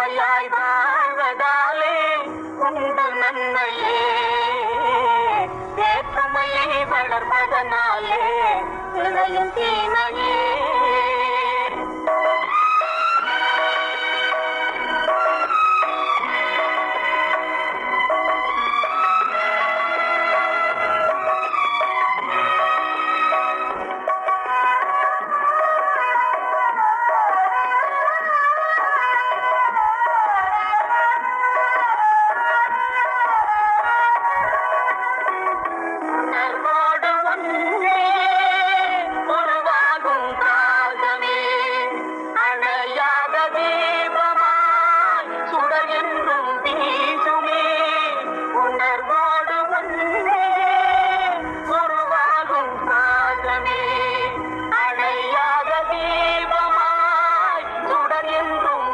ஒற்றுமையாய் வாழ்வதாலே உங்கள் நன்மையே வேற்றுமையை வளர்வதனாலே இதையும் தீமையே. Oh,